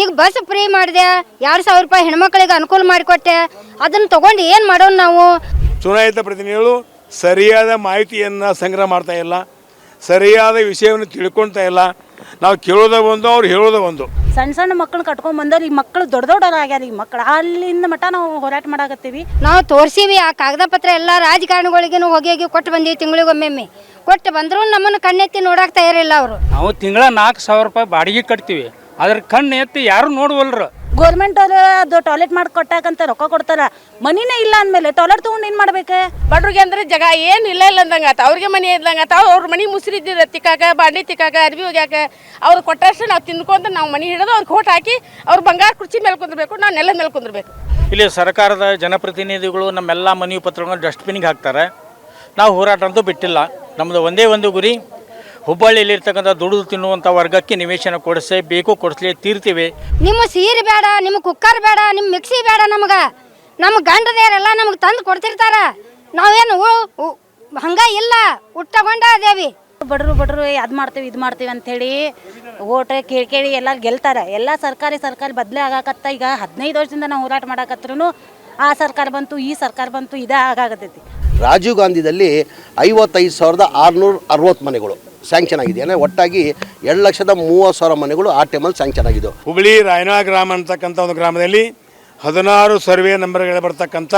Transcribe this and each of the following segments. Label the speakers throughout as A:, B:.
A: ಈಗ bus free ಮಾಡಿದೆ ಎರಡು ಸಾವಿರ ರೂಪಾಯಿ ಹೆಣ್ಮಕ್ಳಿಗೆ ಅನುಕೂಲ ಮಾಡಿಕೊಟ್ಟೆ ಅದನ್ನು ತಗೊಂಡು ಏನು ಮಾಡೋಣ ನಾವು?
B: ಚುನಾಯಿತ ಪ್ರತಿನಿಧಿಗಳು ಸರಿಯಾದ ಮಾಹಿತಿಯನ್ನು ಸಂಗ್ರಹ ಮಾಡ್ತಾ ಇಲ್ಲ ಸರಿಯಾದ ವಿಷಯವನ್ನು ತಿಳ್ಕೊಳ್ತಾ ಇಲ್ಲ. ನಾವು ಕೇಳೋದ ಒಂದು ಅವ್ರು ಹೇಳೋದ ಒಂದು.
C: ಸಣ್ಣ ಸಣ್ಣ ಮಕ್ಕಳು ಕಟ್ಕೊಂಡ್ ಬಂದವ್ರು ಈಗ ಮಕ್ಕಳು ದೊಡ್ಡ ದೊಡ್ಡವ್ರು ಆಗ್ಯಾರ ಈಗ ಮಕ್ಕಳು. ಅಲ್ಲಿಂದ ಮಠ ನಾವು ಹೋರಾಟ ಮಾಡಾಕತ್ತೀವಿ.
A: ನಾವು ತೋರಿಸಿವಿ ಆ ಕಾಗದ ಪತ್ರ ಎಲ್ಲ ರಾಜಕಾರಣಿಗಳಿಗೂ ಹೋಗಿ ಹೋಗಿ ಕೊಟ್ಟು ಬಂದೀವಿ ತಿಂಗಳಿಗೊಮ್ಮೆಮ್ಮೆ. ಕೊಟ್ಟು ಬಂದರೂ ನಮ್ಮನ್ನು ಕಣ್ಣೆತ್ತಿ ನೋಡಕ್ಕೆ ತಯಾರಿಲ್ಲ ಅವರು.
D: ನಾವು ತಿಂಗಳ ನಾಲ್ಕು ಸಾವಿರ ರೂಪಾಯಿ ಬಾಡಿಗೆ ಕಟ್ತೀವಿ. ಅದ್ರ ಕಣ್ಣು ಎತ್ತಿ ಯಾರು ನೋಡುವಲ್ರು.
C: ಗೋರ್ಮೆಂಟ್ ಅವರು ಅದು ಟಾಯ್ಲೆಟ್ ಮಾಡಿ ಕೊಟ್ಟಾಕಂತ ರೊಕ್ಕ ಕೊಡ್ತಾರ. ಮನಿನೇ ಇಲ್ಲ ಅಂದ್ಮೇಲೆ ಟಾಯ್ಲೆಟ್ ತೊಗೊಂಡು ಏನ್ ಮಾಡ್ಬೇಕು?
E: ಬಡ್ರಿಗೆ ಅಂದ್ರೆ ಜಗ ಏನು ಇಲ್ಲ ಇಲ್ಲ ಅಂದಂಗ ಆತ. ಅವ್ರಿಗೆ ಮನೆ ಇದ್ದಂಗ ಆತ. ಅವ್ರ ಮನೆ ಮುಸಿರಿದ್ದಿರ ತಿಕ್ಕಾಕ ಬಾಂಡಿ ತಿಕ್ಕಾಕ ಅರ್ಬಿ ಹೋಗ್ಯಾಕ. ಅವ್ರು ಕೊಟ್ಟಷ್ಟು ನಾವು ತಿನ್ಕೊಂತ ನಾವು ಮನೆ ಹಿಡಿದು ಅವ್ರಿಗೆ ಕೋಟ್ ಹಾಕಿ ಅವ್ರು ಬಂಗಾರ ಕುರ್ಚಿ ಮೇಲೆ ಕುಂದಿರ್ಬೇಕು ನಾವು ನೆಲದ ಮೇಲೆ ಕುಂದಿರ್ಬೇಕು.
D: ಇಲ್ಲಿ ಸರ್ಕಾರದ ಜನಪ್ರತಿನಿಧಿಗಳು ನಮ್ಮೆಲ್ಲ ಮನವಿ ಪತ್ರಗಳನ್ನ ಡಸ್ಟ್ಬಿನ್ಗೆ ಹಾಕ್ತಾರೆ. ನಾವು ಹೋರಾಟ ಅಂತೂ ಬಿಟ್ಟಿಲ್ಲ. ನಮ್ಮದು ಒಂದೇ ಒಂದು ಗುರಿ. ಹುಬ್ಬಳ್ಳಿಯಲ್ಲಿರ್ತಕ್ಕಂಥ ದುಡಿದು ತಿನ್ನುವಂಥ ವರ್ಗಕ್ಕೆ ನಿವೇಶನ ಕೊಡಿಸೇ ಬೇಕು ಕೊಡಿಸ್ಲೇ ತೀರ್ತೀವಿ.
A: ನಿಮ್ಮ ಸೀರೆ ಬೇಡ ನಿಮ್ಮ ಕುಕ್ಕರ್ ಬೇಡ ನಿಮ್ಮ ಮಿಕ್ಸಿ ಬೇಡ ನಮಗೆ. ನಮ್ಮ ಗಂಡದೇರೆಲ್ಲ ನಮಗೆ ತಂದು ಕೊಡ್ತಿರ್ತಾರ. ನಾವೇನು ಹಂಗ ಇಲ್ಲ ಉಟ್ಟಗೊಂಡ ಅದೇವಿ
C: ಬಡ್ರು ಬಡ್ರು ಅದು ಮಾಡ್ತೀವಿ ಇದು ಮಾಡ್ತೀವಿ ಅಂಥೇಳಿ ಓಟ್ ಕೇಳಿ ಕೇಳಿ ಎಲ್ಲ ಗೆಲ್ತಾರೆ. ಎಲ್ಲ ಸರ್ಕಾರಿ ಸರ್ಕಾರಿ ಬದಲೇ ಆಗಾಕತ್ತ. ಈಗ ಹದಿನೈದು ವರ್ಷದಿಂದ ನಾವು ಹೋರಾಟ ಮಾಡಾಕತ್ರೂ ಆ ಸರ್ಕಾರ ಬಂತು ಈ ಸರ್ಕಾರ ಬಂತು ಇದೇ ಆಗಾಕತ್ತೈತಿ.
F: ರಾಜೀವ್ ಗಾಂಧಿದಲ್ಲಿ ಐವತ್ತೈದು ಸಾವಿರದ ಆರುನೂರ ಅರವತ್ತು ಮನೆಗಳು. ಸ್ಯಾಂಕ್ಷನ್ ಆಗಿದೆ. ಅಂದರೆ ಒಟ್ಟಾಗಿ ಎರಡು ಲಕ್ಷದ ಮೂವತ್ತು ಸಾವಿರ ಮನೆಗಳು ಆ ಟೈಮಲ್ಲಿ ಸ್ಯಾಂಕ್ಷನ್ ಆಗಿದ್ದವು.
B: ಹುಬ್ಬಳ್ಳಿ ರಾಯನಾ ಗ್ರಾಮ ಅಂತಕ್ಕಂಥ ಒಂದು ಗ್ರಾಮದಲ್ಲಿ ಹದಿನಾರು ಸರ್ವೆ ನಂಬರ್ಗಳು ಬರ್ತಕ್ಕಂಥ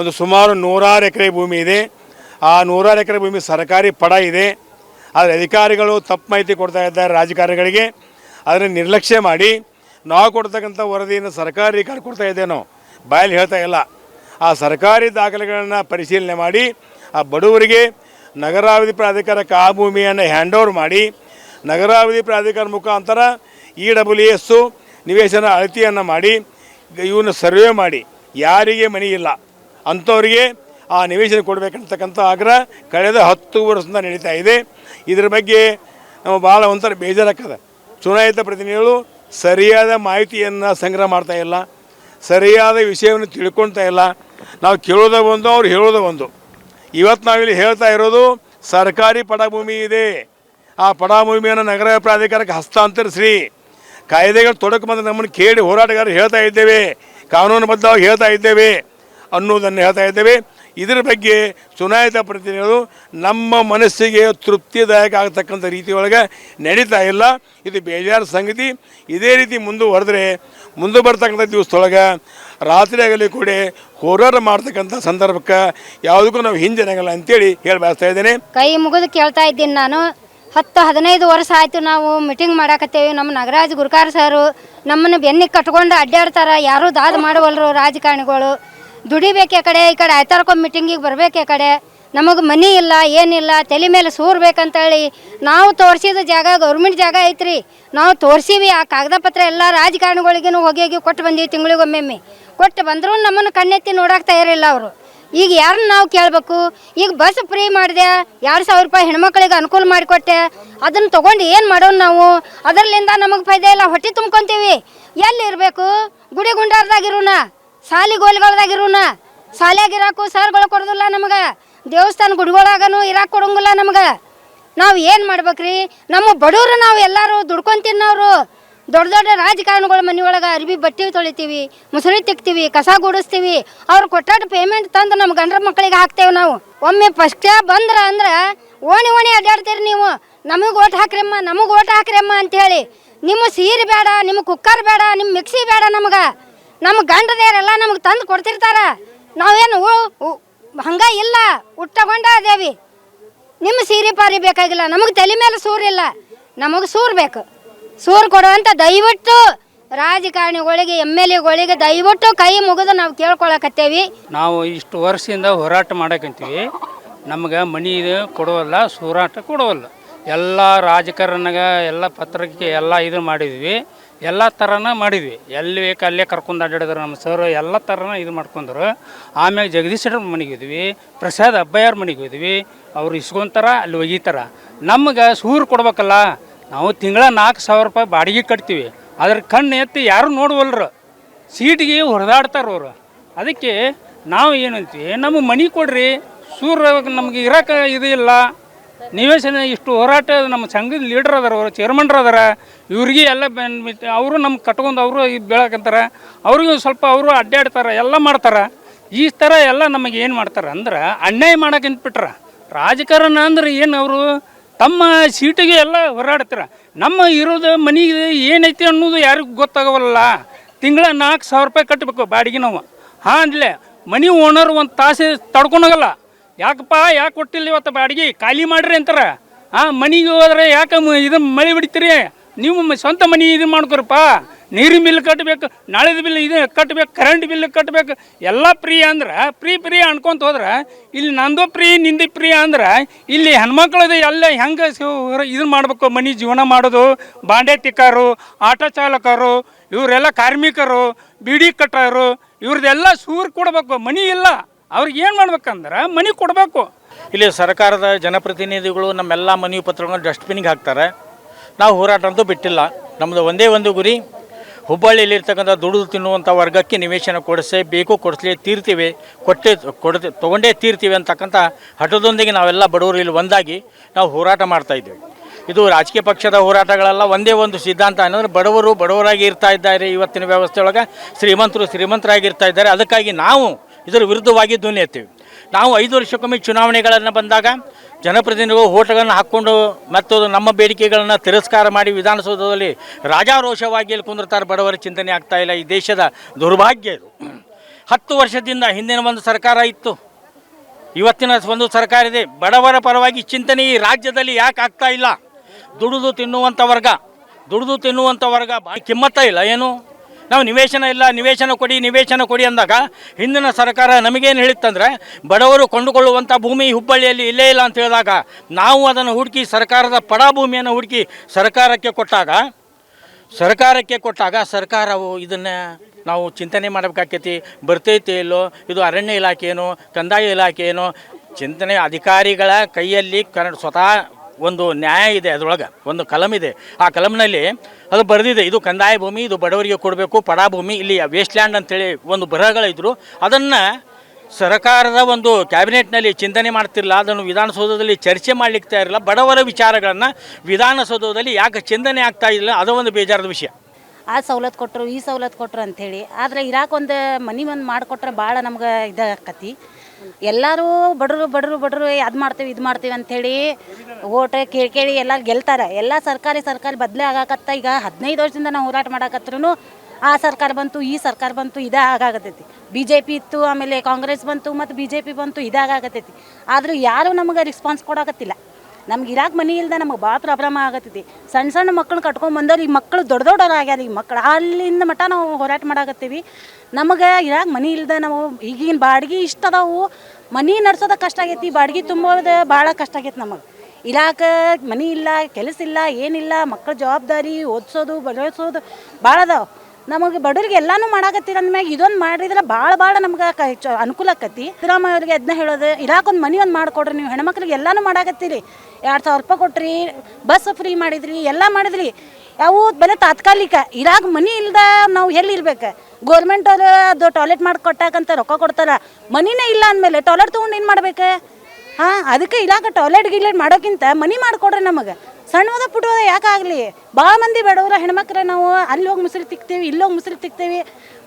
B: ಒಂದು ಸುಮಾರು ನೂರಾರು ಎಕರೆ ಭೂಮಿ ಇದೆ. ಆ ನೂರಾರು ಎಕರೆ ಭೂಮಿ ಸರ್ಕಾರಿ ಪಡ ಇದೆ. ಆದರೆ ಅಧಿಕಾರಿಗಳು ತಪ್ಪು ಮಾಹಿತಿ ಕೊಡ್ತಾ ಇದ್ದಾರೆ ರಾಜಕಾರಣಿಗಳಿಗೆ. ಅದನ್ನು ನಿರ್ಲಕ್ಷ್ಯ ಮಾಡಿ ನಾವು ಕೊಡ್ತಕ್ಕಂಥ ವರದಿಯನ್ನು ಸರ್ಕಾರಿ ಅಧಿಕಾರಿ ಕೊಡ್ತಾ ಇದ್ದೇನೋ ಬಾಯಲ್ಲಿ ಹೇಳ್ತಾ ಇಲ್ಲ. ಆ ಸರ್ಕಾರಿ ದಾಖಲೆಗಳನ್ನು ಪರಿಶೀಲನೆ ಮಾಡಿ ಆ ಬಡವರಿಗೆ ನಗರಾಭಿವೃದ್ಧಿ ಪ್ರಾಧಿಕಾರಕ್ಕೆ ಆ ಭೂಮಿಯನ್ನು ಹ್ಯಾಂಡ್ ಓವರ್ ಮಾಡಿ, ನಗರಾಭಿವೃದ್ಧಿ ಪ್ರಾಧಿಕಾರ ಮುಖಾಂತರ ಇ ಡಬ್ಲ್ಯೂ ಎಸ್ಸು ನಿವೇಶನ ಅಳತೆಯನ್ನು ಮಾಡಿ ಇವನ್ನ ಸರ್ವೆ ಮಾಡಿ. ಯಾರಿಗೆ ಮನೆ ಇಲ್ಲ, ಅಂಥವ್ರಿಗೆ ಆ ನಿವೇಶನ ಕೊಡಬೇಕಂತಕ್ಕಂಥ ಆಗ್ರಹ ಕಳೆದ ಹತ್ತು ವರ್ಷದಿಂದ ನಡೀತಾ ಇದೆ. ಇದರ ಬಗ್ಗೆ ನಾವು ಭಾಳ ಒಂಥರ ಬೇಜಾರಾಗ್ತದೆ. ಚುನಾಯಿತ ಪ್ರತಿನಿಧಿಗಳು ಸರಿಯಾದ ಮಾಹಿತಿಯನ್ನು ಸಂಗ್ರಹ ಮಾಡ್ತಾ ಇಲ್ಲ, ಸರಿಯಾದ ವಿಷಯವನ್ನು ತಿಳ್ಕೊಳ್ತಾ ಇಲ್ಲ. ನಾವು ಕೇಳೋದೇ ಒಂದು, ಅವ್ರು ಹೇಳೋದೇ ಒಂದು. ಇವತ್ತು ನಾವಿಲ್ಲಿ ಹೇಳ್ತಾ ಇರೋದು ಸರ್ಕಾರಿ ಪಡಭೂಮಿ ಇದೆ. ಆ ಪಡಭೂಮಿಯನ್ನು ನಗರ ಪ್ರಾಧಿಕಾರಕ್ಕೆ ಹಸ್ತಾಂತರಿಸ್ರಿ. ಕಾಯ್ದೆಗಳು ತೊಡಕು ಬಂದ ನಮ್ಮನ್ನು ಕೇಳಿ ಹೋರಾಟಗಾರರು ಹೇಳ್ತಾ ಇದ್ದೇವೆ ಕಾನೂನುಬದ್ಧವಾಗಿ ಹೇಳ್ತಾ ಇದ್ದೇವೆ ಅನ್ನೋದನ್ನು ಹೇಳ್ತಾ ಇದ್ದೇವೆ. ಇದರ ಬಗ್ಗೆ ಚುನಾಯಿತ ಪ್ರತಿನಿಧಿಗಳು ನಮ್ಮ ಮನಸ್ಸಿಗೆ ತೃಪ್ತಿದಾಯಕ ಆಗ್ತಕ್ಕಂಥ ರೀತಿಯೊಳಗೆ ನಡೀತಾ ಇಲ್ಲ. ಇದು ಬೇಜಾರು ಸಂಗತಿ. ಇದೇ ರೀತಿ ಮುಂದುವರೆದ್ರೆ ಮುಂದೆ ಬರ್ತಕ್ಕಂಥ ದಿವಸದೊಳಗೆ ರಾತ್ರಿ ಆಗಲಿ ಕೂಡ ಹೋರಾಟ ಮಾಡ್ತಕ್ಕಂಥ ಸಂದರ್ಭಕ್ಕೆ ಯಾವುದಕ್ಕೂ ನಾವು ಹಿಂಜನಗಲ್ಲ ಅಂತೇಳಿ ಹೇಳಿ ಬಯಸ್ತಾ ಇದ್ದೇನೆ.
A: ಕೈ ಮುಗಿದು ಕೇಳ್ತಾ ಇದ್ದೀನಿ ನಾನು. ಹತ್ತು ಹದಿನೈದು ವರ್ಷ ಆಯಿತು ನಾವು ಮೀಟಿಂಗ್ ಮಾಡಾಕತ್ತೇವೆ. ನಮ್ಮ ನಗರಾಜ್ ಗುರುಕಾರ ಸರು ನಮ್ಮನ್ನು ಬೆನ್ನಿಗೆ ಕಟ್ಕೊಂಡು ಅಡ್ಡಾಡ್ತಾರೆ. ಯಾರೂ ದಾದ ಮಾಡವಲ್ರು ರಾಜಕಾರಣಿಗಳು. ದುಡಿಬೇಕು ಕಡೆ, ಈ ಕಡೆ ಆಯ್ತಾರ್ಕೊಂಡು ಮೀಟಿಂಗಿಗೆ ಬರ್ಬೇಕು ಕಡೆ. ನಮಗೆ ಮನಿ ಇಲ್ಲ ಏನಿಲ್ಲ ತಲೆ ಮೇಲೆ ಸೂರ್ಬೇಕಂತೇಳಿ ನಾವು ತೋರಿಸಿದ ಜಾಗ ಗೌರ್ಮೆಂಟ್ ಜಾಗ ಐತ್ರಿ. ನಾವು ತೋರಿಸೀವಿ, ಆ ಕಾಗದ ಪತ್ರ ಎಲ್ಲ ರಾಜಕಾರಣಿಗಳಿಗೂ ಹೋಗಿ ಹೋಗಿ ಕೊಟ್ಟು ಬಂದೀವಿ ತಿಂಗಳಿಗೊಮ್ಮೆಮ್ಮೆ. ಕೊಟ್ಟು ಬಂದರೂ ನಮ್ಮನ್ನು ಕಣ್ಣೆತ್ತಿ ನೋಡಕ್ಕೆ ತಯಾರಿಲ್ಲ ಅವರು. ಈಗ ಯಾರನ್ನ ನಾವು ಕೇಳಬೇಕು? ಈಗ ಬಸ್ ಫ್ರೀ ಮಾಡಿದೆ, ಎರಡು ಸಾವಿರ ರೂಪಾಯಿ ಹೆಣ್ಮಕ್ಳಿಗೆ ಅನುಕೂಲ ಮಾಡಿಕೊಟ್ಟೆ, ಅದನ್ನು ತೊಗೊಂಡು ಏನು ಮಾಡೋಣ ನಾವು? ಅದರಲ್ಲಿಂದ ನಮಗೆ ಫೈದೆ ಇಲ್ಲ, ಹೊಟ್ಟೆ ತುಂಬ್ಕೊತೀವಿ. ಎಲ್ಲಿರಬೇಕು ಗುಡಿ ಗುಂಡಾರ್ದಾಗಿರೋಣ ಸಾಲಿ ಗೋಲ್ಗಳ್ದಾಗಿರೋಣ ಶಾಲ್ಯಾಗಿರಾಕು ಸರ್ಗಳು ಕೊಡೋದಿಲ್ಲ ನಮಗೆ. ದೇವಸ್ಥಾನ ಗುಡಿಗಳಾಗನು ಇರಾಕ್ ಕೊಡಂಗಿಲ್ಲ ನಮ್ಗೆ. ನಾವು ಏನು ಮಾಡ್ಬೇಕ್ರಿ? ನಮ್ಮ ಬಡವರು ನಾವು ಎಲ್ಲರೂ ದುಡ್ಕೊಂಡು ದೊಡ್ಡ ದೊಡ್ಡ ರಾಜಕಾರಣಿಗಳ ಮನೆಯೊಳಗೆ ಅರ್ಬಿ ಬಟ್ಟೆ ತೊಳಿತೀವಿ, ಮುಸುರಿ ತಿಕ್ತೀವಿ, ಕಸ ಗುಡಿಸ್ತೀವಿ. ಅವ್ರು ಕೊಟ್ಟಾಟ ಪೇಮೆಂಟ್ ತಂದು ನಮ್ಮ ಗಂಡ್ರ ಮಕ್ಕಳಿಗೆ ಹಾಕ್ತೇವೆ ನಾವು. ಒಮ್ಮೆ ಫಸ್ಟ್ ಬಂದ್ರ ಅಂದ್ರೆ ಓಣಿ ಓಣಿ ಅಡ್ಡಾಡ್ತೀರಿ ನೀವು. ನಮಗೆ ಓಟ್ ಹಾಕ್ರಮ್ಮ, ನಮಗೆ ಓಟ್ ಹಾಕ್ರಮ್ಮ ಅಂತೇಳಿ. ನಿಮ್ಮ ಸೀರೆ ಬೇಡ ನಿಮ್ಮ ಕುಕ್ಕರ್ ಬೇಡ ನಿಮ್ಮ ಮಿಕ್ಸಿ ಬೇಡ ನಮಗೆ. ನಮ್ಮ ಗಂಡದೇರೆಲ್ಲ ನಮಗೆ ತಂದು ಕೊಡ್ತಿರ್ತಾರೆ. ನಾವೇನು ಹಂಗ ಇಲ್ಲ ಉಟ್ಟಗೊಂಡ ಅದೇವಿ ನಿಮ್ಮ ಸೀರೆ ಪಾರಿ ಬೇಕಾಗಿಲ್ಲ, ನಮಗೆ ತಲೆ ಮೇಲೆ ಸೂರಿಲ್ಲ ನಮಗೆ ಸೂರು ಬೇಕು. ಸೂರು ಕೊಡುವಂಥ ದಯವಿಟ್ಟು ರಾಜಕಾರಣಿಗಳಿಗೆ ಎಂ ಎಲ್ ಎಗಳಿಗೆ ದಯವಿಟ್ಟು ಕೈ ಮುಗಿದು ನಾವು ಕೇಳ್ಕೊಳಕತ್ತೇವಿ.
D: ನಾವು ಇಷ್ಟು ವರ್ಷದಿಂದ ಹೋರಾಟ ಮಾಡಕಂತೀವಿ. ನಮ್ಗೆ ಮನಿ ಕೊಡುವಲ್ಲ ಕೊಡೋಲ್ಲ ಸೂರಾಟ ಕೊಡೋಲ್ಲ ಎಲ್ಲ ರಾಜಕಾರಣಗ, ಎಲ್ಲ ಪತ್ರಿಕೆ, ಎಲ್ಲ ಇದು ಮಾಡಿದ್ವಿ. ಎಲ್ಲ ಥರನ ಮಾಡಿದ್ವಿ. ಎಲ್ಲಿ ಬೇಕು ಅಲ್ಲೇ ಕರ್ಕೊಂಡು ಅಡ್ಡಾಡಿದ್ರು ನಮ್ಮ ಸರ್ ಎಲ್ಲ ಥರನ ಇದು ಮಾಡ್ಕೊಂಡ್ರು. ಆಮ್ಯಾಗ ಜಗದೀಶ್ ಶೆಟ್ಟರ್ ಮನೆಗೆ ಹೋದ್ವಿ, ಪ್ರಸಾದ್ ಅಬ್ಬಯ್ಯವ್ರ ಮನೆಗೆ ಹೋದ್ವಿ, ಅವ್ರು ಇಸ್ಕೊಂತಾರ, ಅಲ್ಲಿ ಒಗಿತಾರ. ನಮ್ಗೆ ಸೂರು ಕೊಡ್ಬೇಕಲ್ಲ, ನಾವು ತಿಂಗಳ ನಾಲ್ಕು ಸಾವಿರ ರೂಪಾಯಿ ಬಾಡಿಗೆ ಕಟ್ತೀವಿ. ಅದ್ರ ಕಣ್ಣು ಎತ್ತಿ ಯಾರು ನೋಡುವಲ್ರು? ಸೀಟಿಗೆ ಹೊರದಾಡ್ತಾರೆ ಅವರು. ಅದಕ್ಕೆ ನಾವು ಏನಂತೀವಿ ನಮಗೆ ಮನೆ ಕೊಡ್ರಿ. ಸೂರ್ಯ ನಮಗೆ ಇರೋಕೆ ಇದು ಇಲ್ಲ. ನಿವೇಶನ ಇಷ್ಟು ಹೋರಾಟ ನಮ್ಮ ಸಂಘದ ಲೀಡರ್ ಅದಾರ, ಅವರು ಚೇರ್ಮನ್ರು ಅದಾರ. ಇವ್ರಿಗೆ ಎಲ್ಲ ಬಂದು ಅವರು ನಮ್ಮ ಕಟ್ಕೊಂಡು ಅವರು ಬೆಳಕಂತಾರ ಅವ್ರಿಗೂ ಸ್ವಲ್ಪ ಅವರು ಅಡ್ಡಾಡ್ತಾರೆ, ಎಲ್ಲ ಮಾಡ್ತಾರೆ. ಈ ಥರ ಎಲ್ಲ ನಮಗೆ ಏನು ಮಾಡ್ತಾರೆ ಅಂದ್ರೆ ಅನ್ಯಾಯ ಮಾಡೋಕೆ ಬಿಟ್ರ ರಾಜಕಾರಣ ಅಂದ್ರೆ ಏನು ಅವರು ತಮ್ಮ ಸೀಟಿಗೆ ಎಲ್ಲ ಹೋರಾಡ್ತಾರೆ. ನಮ್ಮ ಇರೋದು ಮನೆಗೆ ಏನೈತಿ ಅನ್ನೋದು ಯಾರಿಗೂ ಗೊತ್ತಾಗವಲ್ಲ ತಿಂಗಳ ನಾಲ್ಕು ಸಾವಿರ ರೂಪಾಯಿ ಕಟ್ಟಬೇಕು ಬಾಡಿಗೆ ನಾವು. ಹಾಂ ಅಂದಲೇ, ಮನೆ ಓನರ್ ಒಂದು ತಾಸು ತಡ್ಕೊಳಗಲ್ಲ ಯಾಕಪ್ಪ, ಯಾಕೆ ಕೊಟ್ಟಿಲ್ಲ ಇವತ್ತು ಬಾಡಿಗೆ ಖಾಲಿ ಮಾಡ್ರಿ ಅಂತಾರೆ. ಆ, ಮನೆಗೆ ಹೋದ್ರೆ ಯಾಕೆ ಇದು ಮಳೆ ಬಿಡ್ತೀರಿ? ನೀವು ಸ್ವಂತ ಮನೆ ಇದು ಮಾಡ್ಕೊರಪ್ಪ. ನೀರಿನ ಬಿಲ್ ಕಟ್ಟಬೇಕು ನಾಳೆದ ಬಿಲ್ ಇದು ಕಟ್ಟಬೇಕು ಕರೆಂಟ್ ಬಿಲ್ ಕಟ್ಟಬೇಕು ಎಲ್ಲ ಫ್ರೀ ಅಂದ್ರೆ, ಫ್ರೀ ಫ್ರೀ ಅನ್ಕೊಂತ ಹೋದ್ರೆ, ಇಲ್ಲಿ ನಂದು ಫ್ರೀ, ನಿಂದು ಫ್ರೀ ಅಂದ್ರೆ, ಇಲ್ಲಿ ಹೆಣ್ಮಕ್ಳದು ಎಲ್ಲ ಹೆಂಗೆ ಇದು ಮಾಡ್ಬೇಕು, ಮನೆ ಜೀವನ ಮಾಡೋದು, ಬಾಂಡೆ ತಿಕ್ಕಾರು ಆಟೋ ಚಾಲಕರು, ಇವರೆಲ್ಲ ಕಾರ್ಮಿಕರು, ಬಿಡಿ ಕಟ್ಟೋರು ಇವ್ರದ್ದೆಲ್ಲ ಸೂರು ಕೊಡಬೇಕು, ಮನಿ ಇಲ್ಲ. ಅವ್ರಿಗೆ ಏನು ಮಾಡ್ಬೇಕಂದ್ರೆ ಮನೆ ಕೊಡಬೇಕು.
G: ಇಲ್ಲಿ ಸರ್ಕಾರದ ಜನಪ್ರತಿನಿಧಿಗಳು ನಮ್ಮೆಲ್ಲ ಮನೆ ಪತ್ರಗಳನ್ನು ಡಸ್ಟ್ಬಿನ್ಗೆ ಹಾಕ್ತಾರೆ. ನಾವು ಹೋರಾಟ ಅಂತೂ ಬಿಟ್ಟಿಲ್ಲ. ನಮ್ಮದು ಒಂದೇ ಒಂದು ಗುರಿ ಹುಬ್ಬಳ್ಳಿಯಲ್ಲಿ ಇರ್ತಕ್ಕಂಥ ದುಡಿದು ತಿನ್ನುವಂಥ ವರ್ಗಕ್ಕೆ ನಿವೇಶನ ಕೊಡಿಸೇ ಬೇಕು, ಕೊಡಿಸ್ಲೇ ತೀರ್ತೀವಿ, ಕೊಟ್ಟೆ ಕೊಡ್ತಿ ತೊಗೊಂಡೇ ತೀರ್ತೀವಿ ಅಂತಕ್ಕಂಥ ಹಠದೊಂದಿಗೆ ನಾವೆಲ್ಲ ಬಡವರು ಇಲ್ಲಿ ಒಂದಾಗಿ ನಾವು ಹೋರಾಟ ಮಾಡ್ತಾ ಇದ್ದೀವಿ. ಇದು ರಾಜಕೀಯ ಪಕ್ಷದ ಹೋರಾಟಗಳೆಲ್ಲ, ಒಂದೇ ಒಂದು ಸಿದ್ಧಾಂತ. ಅನ್ನೋದ್ರೆ ಬಡವರು ಬಡವರಾಗಿ ಇರ್ತಾ ಇದ್ದಾರೆ, ಇವತ್ತಿನ ವ್ಯವಸ್ಥೆ ಒಳಗೆ ಶ್ರೀಮಂತರು ಶ್ರೀಮಂತರಾಗಿ ಇರ್ತಾ ಇದ್ದಾರೆ. ಅದಕ್ಕಾಗಿ ನಾವು ಇದರ ವಿರುದ್ಧವಾಗಿ ಧ್ವನಿ ಎತ್ತೀವಿ. ನಾವು ಐದು ವರ್ಷಕ್ಕೊಮ್ಮೆ ಚುನಾವಣೆಗಳನ್ನು ಬಂದಾಗ ಜನಪ್ರತಿನಿಧಿಗಳು ಓಟ್ಗಳನ್ನು ಹಾಕ್ಕೊಂಡು ಮತ್ತು ನಮ್ಮ ಬೇಡಿಕೆಗಳನ್ನು ತಿರಸ್ಕಾರ ಮಾಡಿ ವಿಧಾನಸೌಧದಲ್ಲಿ ರಾಜಾರೋಷವಾಗಿ ಇಲ್ಲಿ ಕುಂದಿರ್ತಾರೆ ಬಡವರ ಚಿಂತನೆ ಆಗ್ತಾ ಇಲ್ಲ ಈ ದೇಶದ ದುರ್ಭಾಗ್ಯ ಇದು. ಹತ್ತು ವರ್ಷದಿಂದ ಹಿಂದಿನ ಒಂದು ಸರ್ಕಾರ ಇತ್ತು. ಇವತ್ತಿನ ಒಂದು ಸರ್ಕಾರ ಇದೆ. ಬಡವರ ಪರವಾಗಿ ಚಿಂತನೆ ಈ ರಾಜ್ಯದಲ್ಲಿ ಯಾಕೆ ಆಗ್ತಾ ಇಲ್ಲ? ದುಡಿದು ತಿನ್ನುವಂಥ ವರ್ಗ, ದುಡಿದು ತಿನ್ನುವಂಥ ವರ್ಗ ಕಿಮ್ಮತ್ತ ಇಲ್ಲ. ಏನು? ನಾವು ನಿವೇಶನ ಇಲ್ಲ, ನಿವೇಶನ ಕೊಡಿ ನಿವೇಶನ ಕೊಡಿ ಅಂದಾಗ ಹಿಂದಿನ ಸರ್ಕಾರ ನಮಗೇನು ಹೇಳಿತ್ತಂದರೆ ಬಡವರು ಕೊಂಡುಕೊಳ್ಳುವಂಥ ಭೂಮಿ ಹುಬ್ಬಳ್ಳಿಯಲ್ಲಿ ಇಲ್ಲೇ ಇಲ್ಲ ಅಂತ ಹೇಳಿದಾಗ ನಾವು ಅದನ್ನು ಹುಡುಕಿ ಸರ್ಕಾರದ ಪಡ ಭೂಮಿಯನ್ನು ಹುಡುಕಿ ಸರ್ಕಾರಕ್ಕೆ ಕೊಟ್ಟಾಗ ಸರ್ಕಾರಕ್ಕೆ ಕೊಟ್ಟಾಗ ಸರ್ಕಾರವು ಇದನ್ನು ನಾವು ಚಿಂತನೆ ಮಾಡಬೇಕಾಕೈತಿ. ಬರ್ತೈತೆ ಇಲ್ಲೋ, ಇದು ಅರಣ್ಯ ಇಲಾಖೆ ಏನು ಕಂದಾಯ ಇಲಾಖೆ ಏನು ಚಿಂತನೆ ಅಧಿಕಾರಿಗಳ ಕೈಯಲ್ಲಿ ಕನ್ನಡ ಸ್ವತಃ ಒಂದು ನ್ಯಾಯ ಇದೆ ಅದರೊಳಗೆ, ಒಂದು ಕಲಂ ಇದೆ. ಆ ಕಲಂನಲ್ಲಿ ಅದು ಬರೆದಿದೆ, ಇದು ಕಂದಾಯ ಭೂಮಿ, ಇದು ಬಡವರಿಗೆ ಕೊಡಬೇಕು, ಪಡಾಭೂಮಿ, ಇಲ್ಲಿ ವೇಸ್ಟ್ ಲ್ಯಾಂಡ್ ಅಂತೇಳಿ ಒಂದು ಬರಹಗಳಿದ್ರು. ಅದನ್ನು ಸರ್ಕಾರದ ಒಂದು ಕ್ಯಾಬಿನೆಟ್ನಲ್ಲಿ ಚಿಂತನೆ ಮಾಡ್ತಿರಲಿಲ್ಲ, ಅದನ್ನು ವಿಧಾನಸೌಧದಲ್ಲಿ ಚರ್ಚೆ ಮಾಡಲಿಕ್ಕೆ ಇರಲಿಲ್ಲ ಬಡವರ ವಿಚಾರಗಳನ್ನು ವಿಧಾನಸೌಧದಲ್ಲಿ ಯಾಕೆ ಚಿಂತನೆ ಆಗ್ತಾ ಇಲ್ಲ, ಅದು ಒಂದು ಬೇಜಾರದ ವಿಷಯ.
C: ಆ ಸವಲತ್ತು ಕೊಟ್ಟರು ಈ ಸವಲತ್ತು ಕೊಟ್ಟರು ಅಂಥೇಳಿ ಆದರೆ ಇರಾಕೊಂದು ಮನೆ ಒಂದು ಮಾಡಿಕೊಟ್ರೆ ಭಾಳ ನಮ್ಗೆ ಇದಾಕತಿ ಎಲ್ಲರೂ ಬಡರು ಬಡರು ಬಡರು ಅದು ಮಾಡ್ತೀವಿ, ಇದು ಮಾಡ್ತೀವಿ ಅಂಥೇಳಿ ಓಟ್ ಕೇಳಿ ಕೇಳಿ ಎಲ್ಲ ಗೆಲ್ತಾರೆ. ಎಲ್ಲ ಸರ್ಕಾರಿ ಸರ್ಕಾರಿ ಬದಲೇ ಆಗಾಕತ್ತ. ಈಗ ಹದಿನೈದು ವರ್ಷದಿಂದ ನಾವು ಹೋರಾಟ ಮಾಡಾಕತ್ರೂ ಆ ಸರ್ಕಾರ ಬಂತು, ಈ ಸರ್ಕಾರ ಬಂತು, ಇದೇ ಆಗಾಕತ್ತೈತಿ. ಬಿ ಜೆ ಪಿ ಇತ್ತು, ಆಮೇಲೆ ಕಾಂಗ್ರೆಸ್ ಬಂತು, ಮತ್ತು ಬಿ ಜೆ ಪಿ ಬಂತು ಇದಾಗತ್ತೈತಿ ಆದರೂ ಯಾರೂ ನಮಗೆ ರೆಸ್ಪಾನ್ಸ್ ಕೊಡಾಕತ್ತಿಲ್ಲ. ನಮ್ಗೆ ಇರಾಕ್ ಮನೆ ಇಲ್ದ ನಮಗೆ ಭಾಳ ಪ್ರಾಬ್ಲಮ್ ಆಗತ್ತಿದೆ. ಸಣ್ಣ ಸಣ್ಣ ಮಕ್ಕಳು ಕಟ್ಕೊಂಡ್ ಬಂದವ್ರು ಈ ಮಕ್ಕಳು ದೊಡ್ಡ ದೊಡ್ಡವ್ರು ಆಗ್ಯಾರ ಈ ಮಕ್ಕಳು ಅಲ್ಲಿಂದ ಮಟ್ಟ ನಾವು ಹೋರಾಟ ಮಾಡಾಕತ್ತೀವಿ. ನಮಗೆ ಇರಾಕ್ ಮನೆ ಇಲ್ದ ನಾವು ಈಗಿನ ಬಾಡಿಗೆ ಇಷ್ಟ ಅದಾವು. ಮನೆ ನಡ್ಸೋದ ಕಷ್ಟ ಆಗೈತಿ, ಬಾಡಿಗೆ ತುಂಬೋದು ಭಾಳ ಕಷ್ಟ ಆಗೈತಿ ನಮಗೆ. ಇರಾಕ ಮನೆ ಇಲ್ಲ, ಕೆಲಸ ಇಲ್ಲ, ಏನಿಲ್ಲ ಮಕ್ಕಳ ಜವಾಬ್ದಾರಿ ಓದಿಸೋದು, ಬೆಳೆಸೋದು ಭಾಳ ಅದಾವ. ನಮಗೆ ಬಡವರಿಗೆ ಎಲ್ಲಾನು ಮಾಡಾಕತ್ತೀರ ಅಂದ್ಮ್ಯಾಗ ಇದೊಂದು ಮಾಡಿದ್ರೆ ಭಾಳ ಭಾಳ ನಮ್ಗೆ ಅನುಕೂಲ ಆಕತಿ ಸಿದ್ದರಾಮಯ್ಯ ಅವ್ರಿಗೆ ಅದನ್ನ ಹೇಳೋದು, ಇರಾಕೊಂದು ಮನೆ ಒಂದು ಮಾಡಿಕೊಡ್ರಿ ನೀವು ಹೆಣ್ಮಕ್ಳಿಗೆ ಎಲ್ಲಾನು ಮಾಡಾಕತ್ತೀರಿ. ಎರಡು ಸಾವಿರ ರೂಪಾಯಿ ಕೊಟ್ರಿ, ಬಸ್ ಫ್ರೀ ಮಾಡಿದ್ರಿ, ಎಲ್ಲ ಮಾಡಿದ್ರಿ. ಅವು ಬರೀ ತಾತ್ಕಾಲಿಕ, ಇರಾಗ ಮನಿ ಇಲ್ದ ನಾವು ಎಲ್ಲಿ ಇರ್ಬೇಕು? ಗೋರ್ಮೆಂಟ್ ಅವರು ಅದು ಟಾಯ್ಲೆಟ್ ಮಾಡಿ ಕೊಟ್ಟಾಕಂತ ರೊಕ್ಕ ಕೊಡ್ತಾರ. ಮನಿನೇ ಇಲ್ಲ ಅಂದಮೇಲೆ ಟಾಯ್ಲೆಟ್ ತೊಗೊಂಡು ಏನು ಮಾಡ್ಬೇಕು? ಹಾಂ, ಅದಕ್ಕೆ ಇಲಾಖೆ ಟಾಯ್ಲೆಟ್ ಗಿಲೆಟ್ ಮಾಡೋಕ್ಕಿಂತ ಮನಿ ಮಾಡಿಕೊಡ್ರಿ ನಮಗೆ. ಸಣ್ಣದ ಪುಟ್ಟದ ಯಾಕಾಗಲಿ ಭಾಳ ಮಂದಿ ಬೇಡವ್ರ ಹೆಣ್ಮಕ್ರೆ ನಾವು ಅಲ್ಲಿ ಹೋಗಿ ಮುಸ್ರಿ ತಿಕ್ತೇವಿ, ಇಲ್ಲಿ ಹೋಗಿ ಮುಸ್ರಿ ತಿಕ್ತೇವಿ.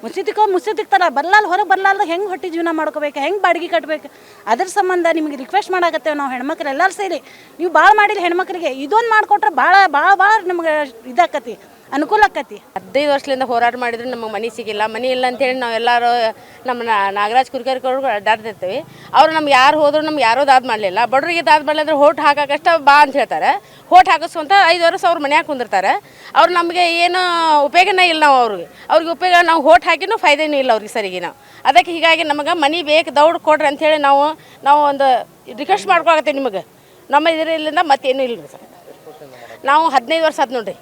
C: ಮುಸ್ರಿ ತಿಕ್ಕೋ ಮುಸ್ರಿ ತಿಕ್ತಾರ ಬರ್ಲಾಲ್ ಹೊರಗೆ ಬರ್ಲಾರ್ದ ಹೆಂಗೆ ಹೊಟ್ಟೆ ಜೀವನ ಮಾಡ್ಕೋಬೇಕು, ಹೆಂಗೆ ಬಾಡಿಗೆ ಕಟ್ಬೇಕು? ಅದ್ರ ಸಂಬಂಧ ನಿಮಗೆ ರಿಕ್ವೆಸ್ಟ್ ಮಾಡಾಕತ್ತೇವೆ ನಾವು ಹೆಣ್ಮಕ್ಳು ಎಲ್ಲರೂ ಸೇರಿ. ನೀವು ಭಾಳ ಮಾಡಿಲ್ಲ ಹೆಣ್ಮಕ್ಳಿಗೆ ಇದೊಂದು ಮಾಡಿಕೊಟ್ರೆ ಭಾಳ ಭಾಳ ಭಾಳ ನಮ್ಗೆ ಇದಾಕತಿ ಅನುಕೂಲ ಆಕತಿ.
E: ಹದಿನೈದು ವರ್ಷದಿಂದ ಹೋರಾಟ ಮಾಡಿದ್ರೆ, ನಮಗೆ ಮನೆ ಸಿಗಿಲ್ಲ. ಮನೆ ಇಲ್ಲ ಅಂತೇಳಿ ನಾವೆಲ್ಲರೂ ನಮ್ಮ ನಾಗರಾಜ್ ಕುರ್ಕರ್ಕವ್ರು ಅಡ್ಡಾಡ್ತಿರ್ತೀವಿ ಅವ್ರು ನಮ್ಗೆ ಯಾರು ಹೋದ್ರು ನಮ್ಗೆ ಯಾರೂ ದಾದ್ ಮಾಡಲಿಲ್ಲ. ಬಡವರಿಗೆ ದಾದ್ ಅಂದ್ರೆ ಹೋಟ್ ಹಾಕಕ್ಕಷ್ಟ ಬಾ ಅಂತ ಹೇಳ್ತಾರೆ. ಹೋಟ್ ಹಾಕಿಸ್ಕೊಂತ ಐದು ವರ್ಷ ಅವ್ರ ಮನ್ಯಾಗ ಕುಂದಿರ್ತಾರೆ. ಅವ್ರು ನಮಗೆ ಏನು ಉಪಯೋಗನೇ ಇಲ್ಲ ನಾವು ಅವ್ರಿಗೆ. ಅವ್ರಿಗೆ ಉಪಯೋಗ ನಾವು ಹೋಟ್ ಹಾಕಿನೂ ಫಾಯ್ದೇನೂ ಇಲ್ಲ ಅವ್ರಿಗೆ ಸರಿಗೆ ನಾವು. ಅದಕ್ಕೆ ಹೀಗಾಗಿ ನಮಗೆ ಮನೆ ಬೇಕು, ದೌಡ್ ಕೊಡ್ರಿ ಅಂಥೇಳಿ ನಾವು ನಾವು ಒಂದು ರಿಕ್ವೆಸ್ಟ್ ಮಾಡ್ಕೊಳತ್ತೀವಿ ನಿಮಗೆ. ನಮ್ಮ ಇದರಿಂದ ಮತ್ತೇನೂ ಇಲ್ಲ ಸರ್. ನಾವು ಹದಿನೈದು ವರ್ಷ ಆದ್ ನೋಡ್ರಿ.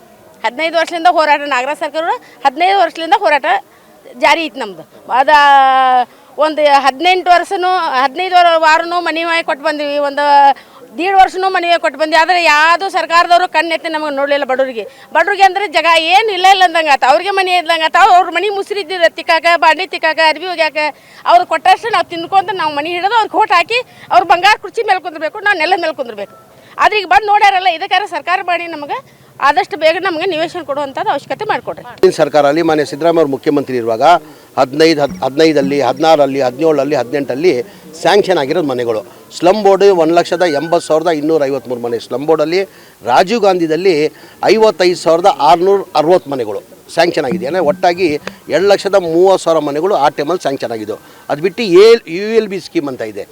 E: ಹದಿನೈದು ವರ್ಷದಿಂದ ಹೋರಾಟ ನಾಗರಾಜ್ ಸರ್ಕಾರ ಹದಿನೈದು ವರ್ಷದಿಂದ ಹೋರಾಟ ಜಾರಿ ಇತ್ತು ನಮ್ದು. ಅದು, ಒಂದು ಹದಿನೆಂಟು ವರ್ಷನೂ, ಹದಿನೈದು ವಾರನೂ ಮನೆ ಮಾಡಿ ಕೊಟ್ಟು ಬಂದೀವಿ. ಒಂದು ದೀಡ್ ವರ್ಷನೂ ಮನೆ ಕೊಟ್ಟು ಬಂದು ಆದರೆ ಯಾವುದು ಸರ್ಕಾರದವರು ಕಣ್ಣೆತ್ತಿ ನಮಗೆ ನೋಡಲಿಲ್ಲ ಬಡವರಿಗೆ. ಬಡವ್ರಿಗೆ ಅಂದರೆ ಜಗ ಏನು ಇಲ್ಲ ಇಲ್ಲ ಅಂದಂಗೆ ಆತ. ಅವ್ರಿಗೆ ಮನೆ ಇದ್ದಂಗೆ ಆತ. ಅವ್ರ ಮನೆ ಮುಸಿರಿದ್ದಿರ ತಿಕ್ಕಾಕ ಬಾಂಡಿ ತಿಕ್ಕಾಕ ಅರ್ಬಿ ಹೋಗ್ಯಾಕ ಅವ್ರು ಕೊಟ್ಟಷ್ಟು ನಾವು ತಿನ್ಕೊಂತ ನಾವು ಮನೆ ಹಿಡಿದು ಅವ್ರಿಗೆ ಕೋಟ್ ಹಾಕಿ ಅವ್ರು ಬಂಗಾರ ಕುರ್ಚಿ ಮೇಲೆ ಕುಂದಿರ್ಬೇಕು, ನಾವು ನೆಲದ ಮೇಲೆ ಕುಂದಿರ್ಬೇಕು. ಆದ್ರೆ ಈಗ ಬಂದು ನೋಡ್ಯಾರಲ್ಲ, ಇದಕ್ಕಾರ ಸರ್ಕಾರ ಮಾಡಿ ನಮಗೆ ಆದಷ್ಟು ಬೇಗ ನಮಗೆ ನಿವೇಶನ ಕೊಡುವಂಥದ್ದು ಅವಶ್ಯಕತೆ ಮಾಡಿಕೊಡ್ರಿ.
F: ಹಿಂದಿನ ಸರ್ಕಾರದಲ್ಲಿ ಮಾನ್ಯ ಸಿದ್ದರಾಮಯ್ಯ ಅವರು ಮುಖ್ಯಮಂತ್ರಿ ಇರುವಾಗ ಹದಿನೈದು, ಹದ್, ಹದಿನೈದಲ್ಲಿ ಹದಿನಾರಲ್ಲಿ ಹದಿನೇಳಲ್ಲಿ ಹದಿನೆಂಟಲ್ಲಿ ಸ್ಯಾಂಕ್ಷನ್ ಆಗಿರೋದು ಮನೆಗಳು. ಸ್ಲಮ್ ಬೋರ್ಡ್ ಒಂದು ಲಕ್ಷದ ಎಂಬತ್ತು ಸಾವಿರದ ಇನ್ನೂರ ಐವತ್ತ್ಮೂರು ಮನೆ. ಸ್ಲಮ್ ಬೋರ್ಡಲ್ಲಿ ರಾಜೀವ್ ಗಾಂಧಿದಲ್ಲಿ ಐವತ್ತೈದು ಸಾವಿರದ ಆರುನೂರ ಅರವತ್ತು ಮನೆಗಳು ಸ್ಯಾಂಕ್ಷನ್ ಆಗಿದೆ. ಅಂದರೆ ಒಟ್ಟಾಗಿ ಎರಡು ಲಕ್ಷದ ಮೂವತ್ತು ಸಾವಿರ ಮನೆಗಳು ಆ ಟೈಮಲ್ಲಿ ಸ್ಯಾಂಕ್ಷನ್ ಆಗಿದ್ದು. ಅದು ಬಿಟ್ಟು A U L B scheme ಅಂತ ಇದೆ.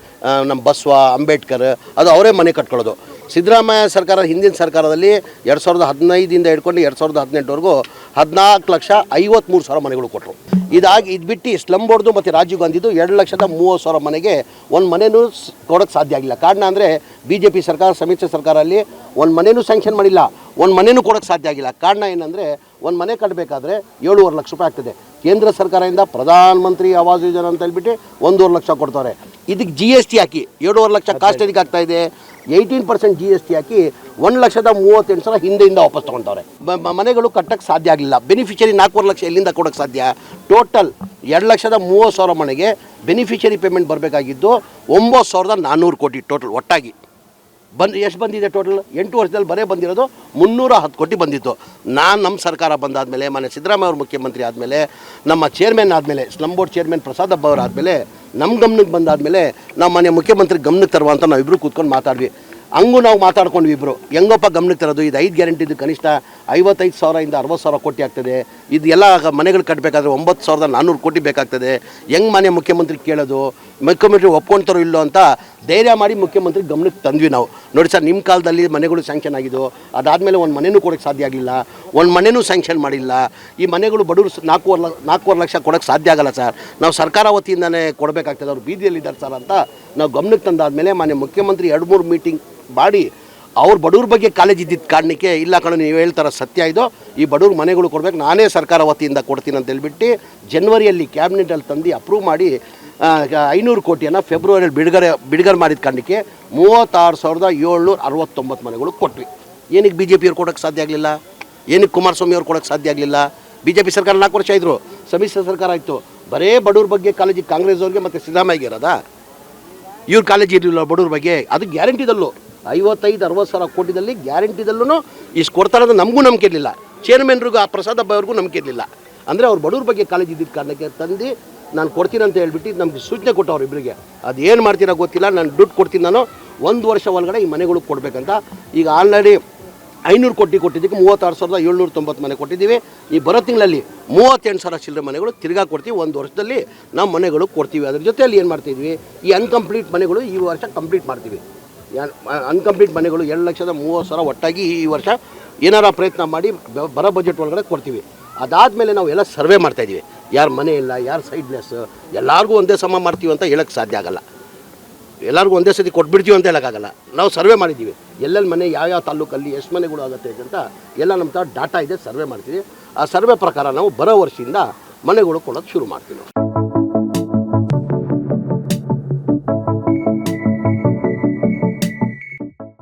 F: ನಮ್ಮ ಬಸವ, ಅಂಬೇಡ್ಕರ್, ಅದು ಅವರೇ ಮನೆ ಕಟ್ಕೊಳ್ಳೋದು. ಸಿದ್ದರಾಮಯ್ಯ ಸರ್ಕಾರ ಹಿಂದಿನ ಸರ್ಕಾರದಲ್ಲಿ ಎರಡು ಸಾವಿರದ ಹದಿನೈದಿಂದ ಹಿಡ್ಕೊಂಡು ಎರಡು ಸಾವಿರದ ಹದಿನೆಂಟುವರೆಗೂ ಹದಿನಾಲ್ಕು ಲಕ್ಷ ಐವತ್ತ್ಮೂರು ಸಾವಿರ ಮನೆಗಳು ಕೊಟ್ಟರು ಇದಾಗಿ ಇದು ಬಿಟ್ಟು ಸ್ಲಮ್ ಬೋರ್ಡ್ದು ಮತ್ತು ರಾಜೀವ್ ಗಾಂಧಿದು ಎರಡು ಲಕ್ಷದ ಮೂವತ್ತು ಸಾವಿರ ಮನೆಗೆ ಒಂದು ಮನೆಯೂ ಸ್- ಕೊಡೋಕ್ಕೆ ಸಾಧ್ಯ ಆಗಿಲ್ಲ. ಕಾರಣ ಅಂದರೆ ಬಿ ಜೆ ಪಿ ಸರ್ಕಾರ ಸಮ್ಮಿಶ್ರ ಸರ್ಕಾರದಲ್ಲಿ ಒಂದು ಮನೆಯೂ ಸ್ಯಾಂಕ್ಷನ್ ಮಾಡಿಲ್ಲ. ಒಂದು ಮನೆಯೂ ಕೊಡೋಕ್ಕೆ ಸಾಧ್ಯ ಆಗಿಲ್ಲ. ಕಾರಣ ಏನಂದರೆ ಒಂದು ಮನೆ ಕಟ್ಟಬೇಕಾದ್ರೆ ಏಳುವರೆ ಲಕ್ಷ ರೂಪಾಯಿ ಆಗ್ತದೆ. ಕೇಂದ್ರ ಸರ್ಕಾರದಿಂದ ಪ್ರಧಾನ ಮಂತ್ರಿ ಆವಾಸ್ ಯೋಜನೆ ಅಂತ ಹೇಳ್ಬಿಟ್ಟು ಒಂದೂವರೆ ಲಕ್ಷ ಕೊಡ್ತಾರೆ. ಇದಕ್ಕೆ ಜಿ ಎಸ್ ಟಿ ಹಾಕಿ ಏಳುವರೆ ಲಕ್ಷ ಕಾಸ್ಟ್ ಎದಕ್ಕೆ ಆಗ್ತಾ ಇದೆ? Eighteen percent G S T ಹಾಕಿ ಒಂದು ಲಕ್ಷದ ಮೂವತ್ತೆಂಟು ಸಾವಿರ ಹಿಂದೆಯಿಂದ ವಾಪಸ್ ಮ- ಮನೆಗಳು ಕಟ್ಟಕ್ಕೆ ಸಾಧ್ಯ ಆಗಲಿಲ್ಲ ಬೆನಿಫಿಷರಿ ನಾಲ್ಕೂವರೆ ಲಕ್ಷ ಎಲ್ಲಿಂದ ಕೊಡೋಕ್ಕೆ ಸಾಧ್ಯ? ಟೋಟಲ್ ಎರಡು ಲಕ್ಷದ ಮೂವತ್ತು ಸಾವಿರ ಮನೆಗೆ ಬೆನಿಫಿಷರಿ ಪೇಮೆಂಟ್ ಬರಬೇಕಾಗಿದ್ದು ಒಂಬತ್ತು ಸಾವಿರದ ನಾನ್ನೂರು ಕೋಟಿ ಟೋಟಲ್ ಒಟ್ಟಾಗಿ. ಬಂದು, ಎಷ್ಟು ಬಂದಿದೆ ಟೋಟಲ್ ಎಂಟು ವರ್ಷದಲ್ಲಿ ಬರೇ ಬಂದಿರೋದು ಮುನ್ನೂರ ಹತ್ತು ಕೋಟಿ ಬಂದಿತ್ತು. ನಾನು ನಮ್ಮ ಸರ್ಕಾರ ಬಂದಾದಮೇಲೆ ಮನೆ ಸಿದ್ದರಾಮಯ್ಯ ಅವರು ಮುಖ್ಯಮಂತ್ರಿ ಆದಮೇಲೆ, ನಮ್ಮ ಚೇರ್ಮನ್ ಆದಮೇಲೆ ಸ್ಲಮ್ ಬೋರ್ಡ್ ಚೇರ್ಮನ್ ಪ್ರಸಾದ್ ಹಬ್ಬ ಅವರು ಆದಮೇಲೆ ನಮ್ಮ ಗಮನಕ್ಕೆ ಬಂದಾದಮೇಲೆ ನಾವು ಮನೆ ಮುಖ್ಯಮಂತ್ರಿ ಗಮನಕ್ಕೆ ತರುವ ಅಂತ ನಾವು ಇಬ್ಬರು ಕೂತ್ಕೊಂಡು ಮಾತಾಡ್ವಿ. ಹಂಗೂ ನಾವು ಮಾತಾಡ್ಕೊಂಡ್ವಿ ಇಬ್ಬರು ಹೆಂಗಪ್ಪ ಗಮನಕ್ಕೆ ತರೋದು? ಇದು ಐದು ಗ್ಯಾರಂಟಿದು ಕನಿಷ್ಠ ಐವತ್ತೈದು ಸಾವಿರದಿಂದ ಅರವತ್ತು ಸಾವಿರ ಕೋಟಿ ಆಗ್ತದೆ. ಇದು ಎಲ್ಲ ಮನೆಗಳು ಕಟ್ಟಬೇಕಾದ್ರೆ ಒಂಬತ್ತು ಸಾವಿರದ ನಾನ್ನೂರು ಕೋಟಿ ಬೇಕಾಗ್ತದೆ. ಹೆಂಗೆ ಮನೆ ಮುಖ್ಯಮಂತ್ರಿ ಕೇಳೋದು? ಮುಖ್ಯಮಂತ್ರಿ ಒಪ್ಕೊಳ್ತಾರೋ ಇಲ್ಲೋ ಅಂತ ಧೈರ್ಯ ಮಾಡಿ ಮುಖ್ಯಮಂತ್ರಿ ಗಮನಕ್ಕೆ ತಂದ್ವಿ ನಾವು. ನೋಡಿ ಸರ್, ನಿಮ್ಮ ಕಾಲದಲ್ಲಿ ಮನೆಗಳು ಸ್ಯಾಂಕ್ಷನ್ ಆಗಿದ್ದು, ಅದಾದಮೇಲೆ ಒಂದು ಮನೆಯೂ ಕೊಡೋಕ್ಕೆ ಸಾಧ್ಯ ಆಗಿಲ್ಲ. ಒಂದು ಮನೆಯೂ ಸ್ಯಾಂಕ್ಷನ್ ಮಾಡಿಲ್ಲ. ಈ ಮನೆಗಳು ಬಡವರು ನಾಲ್ಕೂವರೆ ಲ, ನಾಲ್ಕೂವರೆ ಲಕ್ಷ ಕೊಡೋಕ್ಕೆ ಸಾಧ್ಯ ಆಗಲ್ಲ ಸರ್. ನಾವು ಸರ್ಕಾರ ವತಿಯಿಂದನೇ ಕೊಡಬೇಕಾಗ್ತದೆ. ಅವ್ರು ಬೀದಿಯಲ್ಲಿದ್ದಾರೆ ಸರ್ ಅಂತ ನಾವು ಗಮನಕ್ಕೆ ತಂದಾದಮೇಲೆ ಮಾನ್ಯ ಮುಖ್ಯಮಂತ್ರಿ ಎರಡು ಮೂರು ಮೀಟಿಂಗ್ ಮಾಡಿ ಅವ್ರ ಬಡವ್ರ ಬಗ್ಗೆ ಕಾಲೇಜ್ ಇದ್ದಿದ್ದ ಕಾರಣಕ್ಕೆ ಇಲ್ಲ ಕಣ, ನೀವು ಹೇಳ್ತಾರ ಸತ್ಯ ಇದು. ಈ ಬಡವ್ರ ಮನೆಗಳು ಕೊಡ್ಬೇಕು. ನಾನೇ ಸರ್ಕಾರ ವತಿಯಿಂದ ಕೊಡ್ತೀನಿ ಅಂತ ಹೇಳ್ಬಿಟ್ಟು ಜನ್ವರಿಯಲ್ಲಿ ಕ್ಯಾಬಿನೆಟಲ್ಲಿ ತಂದು ಅಪ್ರೂವ್ ಮಾಡಿ ಐನೂರು ಕೋಟಿಯನ್ನು ಫೆಬ್ರವರಿಯಲ್ಲಿ ಬಿಡುಗಡೆ ಬಿಡುಗಡೆ ಮಾಡಿದ ಕಾರಣಕ್ಕೆ ಮೂವತ್ತಾರು ಸಾವಿರದ ಏಳ್ನೂರ ಅರವತ್ತೊಂಬತ್ತು ಮನೆಗಳು ಕೊಟ್ವಿ. ಏನಕ್ಕೆ ಬಿ ಜೆ ಪಿಯವ್ರು ಕೊಡೋಕ್ಕೆ ಸಾಧ್ಯ ಆಗಲಿಲ್ಲ? ಏನಕ್ಕೆ ಕುಮಾರಸ್ವಾಮಿ ಅವ್ರು ಕೊಡೋಕ್ಕೆ ಸಾಧ್ಯ ಆಗಲಿಲ್ಲ? ಬಿ ಜೆ ಪಿ ಸರ್ಕಾರ ನಾಲ್ಕು ವರ್ಷ ಇದ್ದರು ಸಮ್ಮಿಶ್ರ ಸರ್ಕಾರ ಆಯಿತು. ಬರೇ ಬಡವ್ರ ಬಗ್ಗೆ ಕಾಲೇಜಿಗೆ ಕಾಂಗ್ರೆಸ್ ಅವ್ರಿಗೆ ಮತ್ತು ಸಿದ್ದರಾಮಯ್ಯಗೆ ಇರೋದಾ? ಇವ್ರ ಕಾಲೇಜ್ ಇರಲಿಲ್ಲ ಬಡವ್ರ ಬಗ್ಗೆ. ಅದು ಗ್ಯಾರಂಟಿದಲ್ಲೂ ಐವತ್ತೈದು, ಅರವತ್ತು ಸಾವಿರ ಕೋಟಿದಲ್ಲಿ ಗ್ಯಾರಂಟಿದಲ್ಲೂ ಇಷ್ಟು ಕೊಡ್ತಾರೆ ಅಂತ ನಮಗೂ ನಂಬಿಕೆ ಇರಲಿಲ್ಲ. ಚೇರ್ಮನ್ರಿಗೂ, ಆ ಪ್ರಸಾದ್ ಅವ್ರಿಗೂ ನಂಬಿಕೆ ಇರಲಿಲ್ಲ. ಅಂದರೆ ಅವ್ರು ಬಡವ್ರ ಬಗ್ಗೆ ಕಾಲೇಜ್ ಇದ್ದಿದ್ದ ಕಾರಣಕ್ಕೆ ತಂದು ನಾನು ಕೊಡ್ತೀನಿ ಅಂತ ಹೇಳ್ಬಿಟ್ಟು ನಮಗೆ ಸೂಚನೆ ಕೊಟ್ಟವ್ರು ಇಬ್ಬರಿಗೆ ಅದು ಏನು ಮಾಡ್ತೀರಾ ಗೊತ್ತಿಲ್ಲ, ನಾನು ದುಡ್ಡು ಕೊಡ್ತೀನಿ ನಾನು. ಒಂದು ವರ್ಷ ಒಳಗಡೆ ಈ ಮನೆಗಳು ಕೊಡಬೇಕಂತ. ಈಗ ಆಲ್ರೆಡಿ ಐನೂರು ಕೋಟಿ ಕೊಟ್ಟಿದ್ದಕ್ಕೆ ಮೂವತ್ತಾರು ಸಾವಿರದ ಏಳ್ನೂರ ತೊಂಬತ್ತು ಮನೆ ಕೊಟ್ಟಿದ್ದೀವಿ. ಈ ಬರೋ ತಿಂಗಳಲ್ಲಿ ಮೂವತ್ತೆಂಟು ಸಾವಿರ ಚಿಲ್ಲರೆ ಮನೆಗಳು ತಿರ್ಗಾ ಕೊಡ್ತೀವಿ. ಒಂದು ವರ್ಷದಲ್ಲಿ ನಮ್ಮ ಮನೆಗಳು ಕೊಡ್ತೀವಿ. ಅದ್ರ ಜೊತೆಯಲ್ಲಿ ಏನು ಮಾಡ್ತಿದ್ವಿ? ಈ ಅನ್ಕಂಪ್ಲೀಟ್ ಮನೆಗಳು ಈ ವರ್ಷ ಕಂಪ್ಲೀಟ್ ಮಾಡ್ತೀವಿ. ಅನ್ಕಂಪ್ಲೀಟ್ ಮನೆಗಳು ಎರಡು ಲಕ್ಷದ ಮೂವತ್ತು ಸಾವಿರ ಒಟ್ಟಾಗಿ ಈ ವರ್ಷ ಏನಾರ ಪ್ರಯತ್ನ ಮಾಡಿ ಬರೋ ಬಜೆಟ್ ಒಳಗಡೆ ಕೊಡ್ತೀವಿ. ಅದಾದಮೇಲೆ ನಾವು ಎಲ್ಲ ಸರ್ವೆ ಮಾಡ್ತಾಯಿದ್ದೀವಿ ಯಾರು ಮನೆ ಇಲ್ಲ, ಯಾರು ಸೈಡ್ನೆಸ್ ಎಲ್ಲರಿಗೂ ಒಂದೇ ಸಮ ಮಾಡ್ತೀವಿ ಅಂತ ಹೇಳೋಕ್ಕೆ ಸಾಧ್ಯ ಆಗಲ್ಲ. ಎಲ್ಲರಿಗೂ ಒಂದೇ ಸತಿ ಕೊಟ್ಬಿಡ್ತೀವಿ ಅಂತ ಹೇಳೋಕ್ಕಾಗಲ್ಲ ನಾವು ಸರ್ವೆ ಮಾಡಿದ್ದೀವಿ. ಎಲ್ಲೆಲ್ಲಿ ಮನೆ ಯಾವ ಯಾವ ತಾಲೂಕಲ್ಲಿ ಎಷ್ಟು ಮನೆಗಳು ಆಗುತ್ತೆ ಅಂತ ಎಲ್ಲ ನಮ್ಮ ಥರ ಡಾಟಾ ಇದೆ ಸರ್ವೆ ಮಾಡ್ತೀವಿ. ಆ ಸರ್ವೆ ಪ್ರಕಾರ ನಾವು ಬರೋ ವರ್ಷದಿಂದ ಮನೆಗಳು ಕೊಡೋದು ಶುರು ಮಾಡ್ತೀವಿ